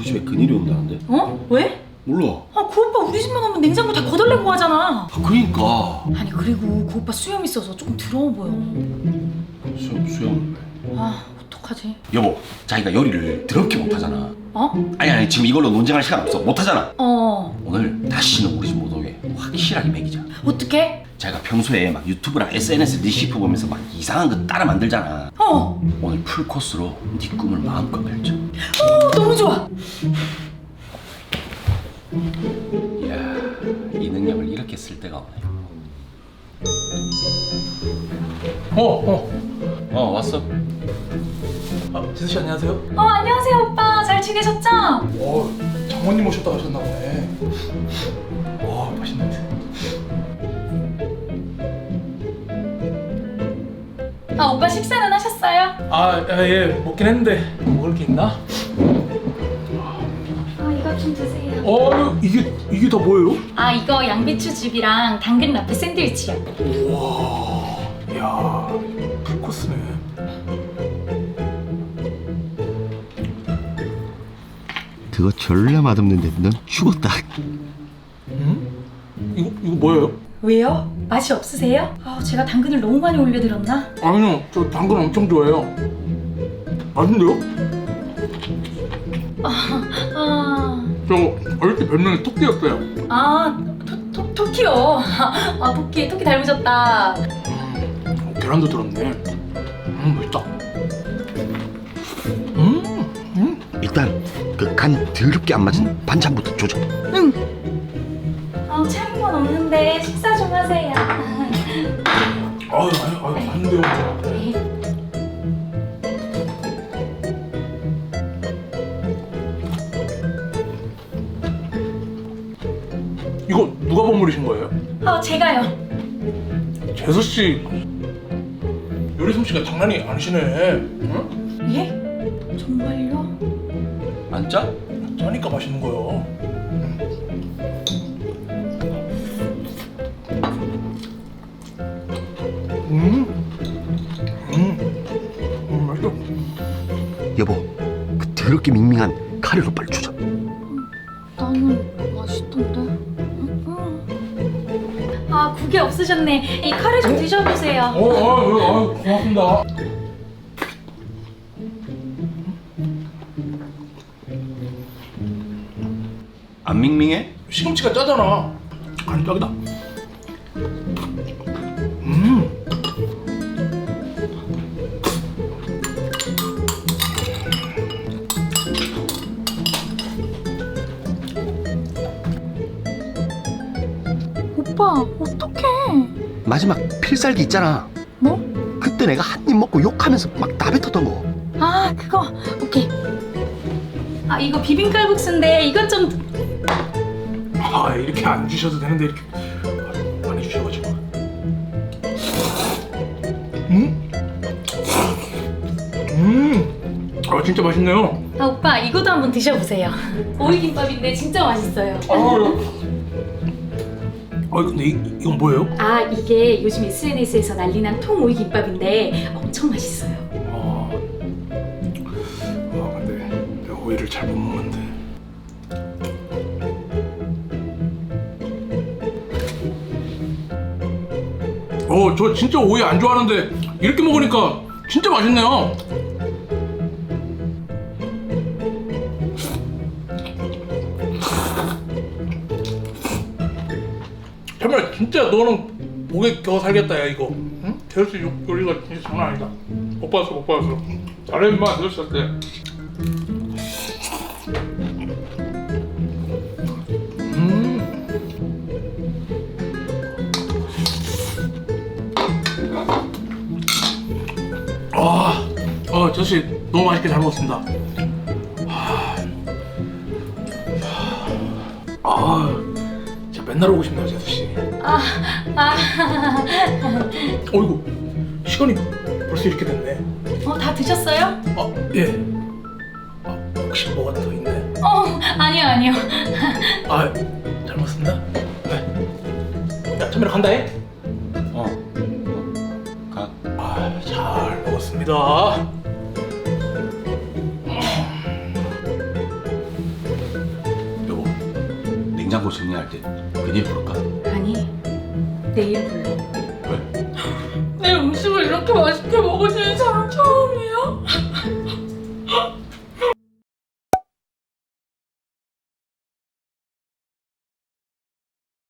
우리 집에 근일이 온다는데? 어? 왜? 몰라. 아, 그 오빠 우리 집만 오면 냉장고 다 거덜내고 하잖아. 아, 그니까. 아니 그리고 그 오빠 수염 있어서 조금 더러워 보여. 수영을 왜? 아 어떡하지? 여보, 자기가 요리를 더럽게 못하잖아. 어? 아니, 아니, 지금 이걸로 논쟁할 시간 없어. 못하잖아. 어 오늘 다시는 우리 집 못 오게 확실하게 먹이자. 어떻게? 자기가 평소에 막 유튜브랑 SNS 리시프 보면서 막 이상한 거 따라 만들잖아. 어, 오늘 풀 코스로 네 꿈을 마음껏 펼쳐. 어 너무 좋아. 이야, 이 능력을 이렇게 쓸 때가 없네. 어, 어. 어, 왔어. 아, 지수 씨 안녕하세요. 어 안녕하세요 오빠 잘 지내셨죠? 어, 장모님 오셨다 하셨나 보네. 와, 맛있는데. 아 오빠 식사는 하셨어요? 아, 아, 예, 먹긴 했는데 먹을 게 있나? 아 이거 좀 드세요. 어, 이게 이게 다 뭐예요? 아 이거 양배추즙이랑 당근 라페 샌드위치요. 와, 야, 풀코스네. 그거 졸라 맛없는데 넌 죽었다. 응? 이거 이거 뭐예요? 왜요? 맛이 없으세요? 아 제가 당근을 너무 많이 올려드렸나? 아니요, 저 당근 엄청 좋아해요. 맛있는데요? 아, 저 어릴 때 별명이 토끼였어요. 아 토, 토, 토끼요. 아 토끼 토끼 닮으셨다. 음, 계란도 들었네. 음, 맛있다. 음, 음. 일단 그 간 더럽게 안 맞은 반찬부터 조져. 응. 건 없는데 식사 좀 하세요. 아유, 아유, 아유, 맛있는데요. 이거 누가 버무리신 거예요? 아 제가요. 재수 씨 요리 솜씨가 장난이 아니시네. 응? 예? 정말요? 안 짜? 짜니까 맛있는 거요. 음, 여보, 그 더럽게 밍밍한 카레로 빨리 조져. 나는 맛있던데. 아 국이 없으셨네. 이 카레 좀 드셔보세요. 어, 어, 어, 어, 고맙습니다. 안 밍밍해? 시금치가 짜잖아. 아니 딱이다. 어떡해? 마지막 필살기 있잖아. 뭐? 그때 내가 한 입 먹고 욕하면서 막 나뱉었던 거. 아 그거 오케이. 아 이거 비빔칼국수인데 이건 좀아 이렇게 안 주셔도 되는데 이렇게 많이 주셔가지고. 음. 음. 아 진짜 맛있네요. 아 오빠 이거도 한번 드셔 보세요. 오이김밥인데 진짜 맛있어요. 아유. 아 근데 이, 이건 뭐예요? 아 이게 요즘 SNS에서 난리난 통 오이 김밥인데 엄청 맛있어요. 아, 아 근데 내가 오이를 잘 못 먹는데. 어, 저 진짜 오이 안 좋아하는데 이렇게 먹으니까 진짜 맛있네요. 정말 진짜 너는 목에 겨워 살겠다 야 이거. 응? 요- 요리가 진짜 장난 아니다. 못 봤어 못 봤어. 잘해 임마 재수 때. 음. 아, 어, 씨 너무 맛있게 잘 먹었습니다. 아, 아, 맨날 오고 싶네요 재수 씨. 아, 아, 어이구 시간이 벌써 이렇게 됐네. 어, 다 드셨어요? 아 예. 아, 혹시 뭐가 더 있나요? 어, 아니요, 아니요. 아, 잘 먹습니다. 네. 야, 참외로 간다 해. 어. 어. 가. 아, 잘 먹었습니다. 냉장고 정리할 때 그네 부를까? 아니 내일 불러 왜? 내 음식을 이렇게 맛있게